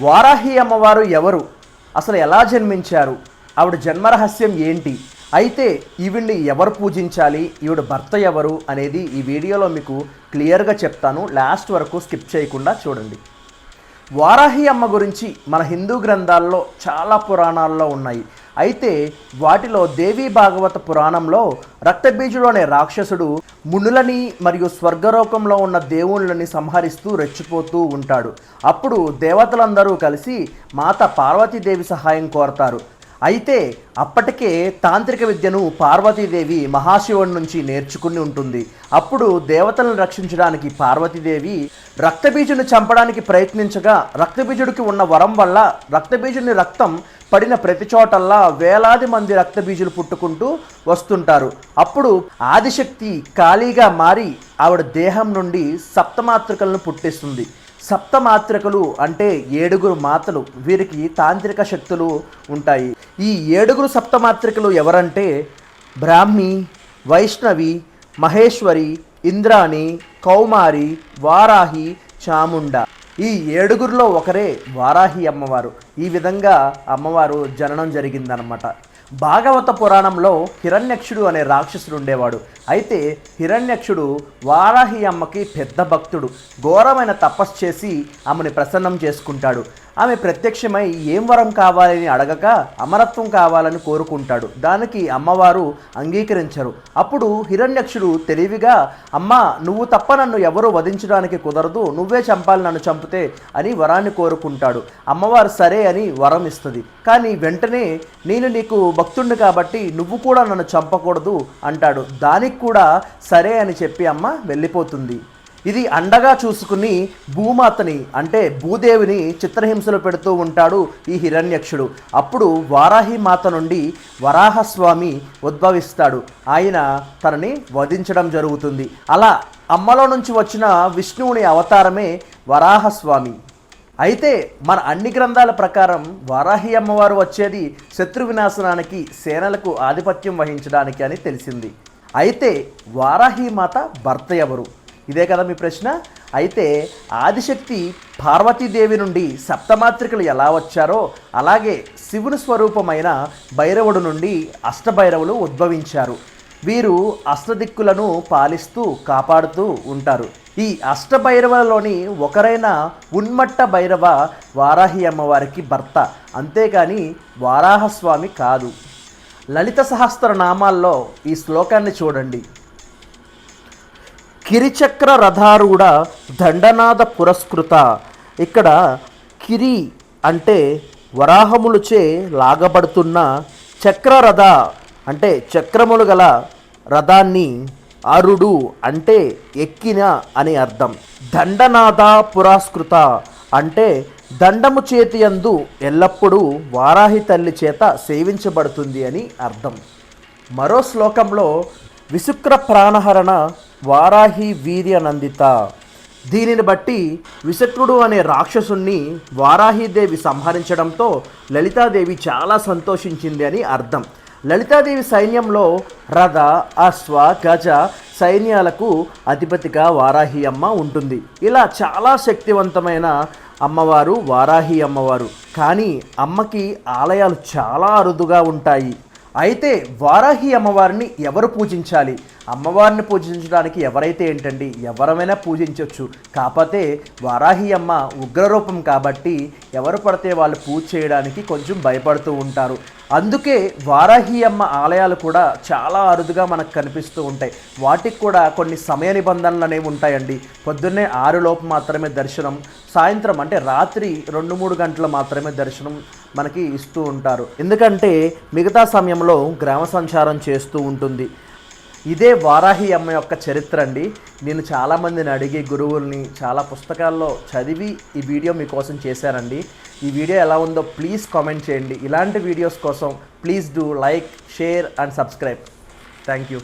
వారాహి అమ్మవారు ఎవరు? అసలు ఎలా జన్మించారు? ఆవిడ జన్మరహస్యం ఏంటి? అయితే ఈవిడ్ని ఎవరు పూజించాలి? ఈవిడ భర్త ఎవరు? అనేది ఈ వీడియోలో మీకు క్లియర్గా చెప్తాను. లాస్ట్ వరకు స్కిప్ చేయకుండా చూడండి. వారాహి అమ్మ గురించి మన హిందూ గ్రంథాల్లో చాలా పురాణాల్లో ఉన్నాయి. అయితే వాటిలో దేవీ భాగవత పురాణంలో రక్తబీజుడు అనే రాక్షసుడు మునులని మరియు స్వర్గలోకంలో ఉన్న దేవుళ్ళని సంహరిస్తూ రెచ్చిపోతూ ఉంటాడు. అప్పుడు దేవతలందరూ కలిసి మాత పార్వతీదేవి సహాయం కోరతారు. అయితే అప్పటికే తాంత్రిక విద్యను పార్వతీదేవి మహాశివుడి నుంచి నేర్చుకుని ఉంటుంది. అప్పుడు దేవతలను రక్షించడానికి పార్వతీదేవి రక్తబీజుని చంపడానికి ప్రయత్నించగా రక్తబీజుడికి ఉన్న వరం వల్ల రక్తబీజుని రక్తం పడిన ప్రతి చోటల్లా వేలాది మంది రక్తబీజులు పుట్టుకుంటూ వస్తుంటారు. అప్పుడు ఆదిశక్తి ఖాళీగా మారి ఆవిడ దేహం నుండి సప్తమాతృకలను పుట్టిస్తుంది. సప్తమాత్రికలు అంటే ఏడుగురు మాతలు వీరికి తాంత్రిక శక్తులు ఉంటాయి. ఈ ఏడుగురు సప్తమాత్రికలు ఎవరంటే బ్రాహ్మి వైష్ణవి మహేశ్వరి ఇంద్రాణి కౌమారి వారాహి చాముండ. ఈ ఏడుగురిలో ఒకరే వారాహి అమ్మవారు. ఈ విధంగా అమ్మవారు జననం జరిగిందనమాట భాగవత పురాణంలో హిరణ్యక్షుడు అనే రాక్షసుడు ఉండేవాడు. అయితే హిరణ్యక్షుడు వారాహి అమ్మకి పెద్ద భక్తుడు. ఘోరమైన తపస్సు చేసి ఆమెని ప్రసన్నం చేసుకుంటాడు. ఆమె ప్రత్యక్షమై ఏం వరం కావాలని అడగక అమరత్వం కావాలని కోరుకుంటాడు. దానికి అమ్మవారు అంగీకరించరు. అప్పుడు హిరణ్యక్షుడు తెలివిగా అమ్మ నువ్వు తప్ప నన్ను ఎవరు వధించడానికి కుదరదు. నువ్వే చంపాలి నన్ను చంపితే అని వరాన్ని కోరుకుంటాడు. అమ్మవారు సరే అని వరం ఇస్తుంది. కానీ వెంటనే నేను నీకు భక్తుడిని కాబట్టి నువ్వు కూడా నన్ను చంపకూడదు అంటాడు. దానికి కూడా సరే అని చెప్పి అమ్మ వెళ్ళిపోతుంది. ఇది అండగా చూసుకుని భూమాతని అంటే భూదేవిని చిత్రహింసలు పెడుతూ ఉంటాడు ఈ హిరణ్యక్షుడు. అప్పుడు వారాహి మాత నుండి వరాహస్వామి ఉద్భవిస్తాడు. ఆయన తనని వధించడం జరుగుతుంది. అలా అమ్మలో నుంచి వచ్చిన విష్ణువుని అవతారమే వరాహస్వామి. అయితే మన అన్ని గ్రంథాల ప్రకారం వారాహి అమ్మవారు వచ్చేది శత్రు వినాశనానికి సేనలకు ఆధిపత్యం వహించడానికి అని తెలిసింది. అయితే వారాహి మాత భర్త ఎవరు? ఇదే కదా మీ ప్రశ్న? అయితే ఆదిశక్తి పార్వతీదేవి నుండి సప్తమాత్రికలు ఎలా వచ్చారో అలాగే శివుని స్వరూపమైన భైరవుడు నుండి అష్టభైరవులు ఉద్భవించారు. వీరు అష్టదిక్కులను పాలిస్తూ కాపాడుతూ ఉంటారు. ఈ అష్టభైరవలలోని ఒకరైన ఉన్మట్ట భైరవ వారాహి అమ్మవారికి భర్త. అంతేకాని వారాహస్వామి కాదు. లలిత సహస్ర నామాల్లో ఈ శ్లోకాన్ని చూడండి. కిరిచక్ర రథారూఢ దండనాద పురస్కృత. ఇక్కడ కిరి అంటే వరాహములచే లాగబడుతున్న చక్రరథ అంటే చక్రములు గల రథాన్ని అరుడు అంటే ఎక్కిన అని అర్థం. దండనాద పురస్కృత అంటే దండము చేతి యందు ఎల్లప్పుడూ వారాహి తల్లి చేత సేవించబడుతుంది అని అర్థం. మరో శ్లోకంలో విశుక్ర ప్రాణహరణ వారాహి వీర్యనందిత దీనిని బట్టి విశత్రుడు అనే రాక్షసుణ్ణి వారాహిదేవి సంహరించడంతో లలితాదేవి చాలా సంతోషించింది అని అర్థం. లలితాదేవి సైన్యంలో రథ అశ్వ గజ సైన్యాలకు అధిపతిగా వారాహి అమ్మ ఉంటుంది. ఇలా చాలా శక్తివంతమైన అమ్మవారు వారాహి అమ్మవారు. కానీ అమ్మకి ఆలయాలు చాలా అరుదుగా ఉంటాయి. అయితే వారాహి అమ్మవారిని ఎవరు పూజించాలి? అమ్మవారిని పూజించడానికి ఎవరైతే ఏంటండి ఎవరమైనా పూజించవచ్చు కాకపోతే వారాహి అమ్మ ఉగ్రరూపం కాబట్టి ఎవరు పడితే వాళ్ళు పూజ చేయడానికి కొంచెం భయపడుతూ ఉంటారు. అందుకే వారాహి అమ్మ ఆలయాలు కూడా చాలా అరుదుగా మనకు కనిపిస్తూ ఉంటాయి. వాటికి కూడా కొన్ని సమయ నిబంధనలు అనేవి ఉంటాయండి. పొద్దున్నే ఆరులోపు మాత్రమే దర్శనం సాయంత్రం అంటే రాత్రి రెండు మూడు గంటలు మాత్రమే దర్శనం మనకి ఇస్తూ ఉంటారు. ఎందుకంటే మిగతా సమయంలో గ్రామ సంచారం చేస్తూ ఉంటుంది. ఇదే వారాహి అమ్మ యొక్క చరిత్ర అండి. నేను చాలామందిని అడిగి గురువుల్ని చాలా పుస్తకాల్లో చదివి ఈ వీడియో మీకోసం చేశానండి. ఈ వీడియో ఎలా ఉందో ప్లీజ్ కామెంట్ చేయండి. ఇలాంటి వీడియోస్ కోసం please do like share and subscribe. Thank you.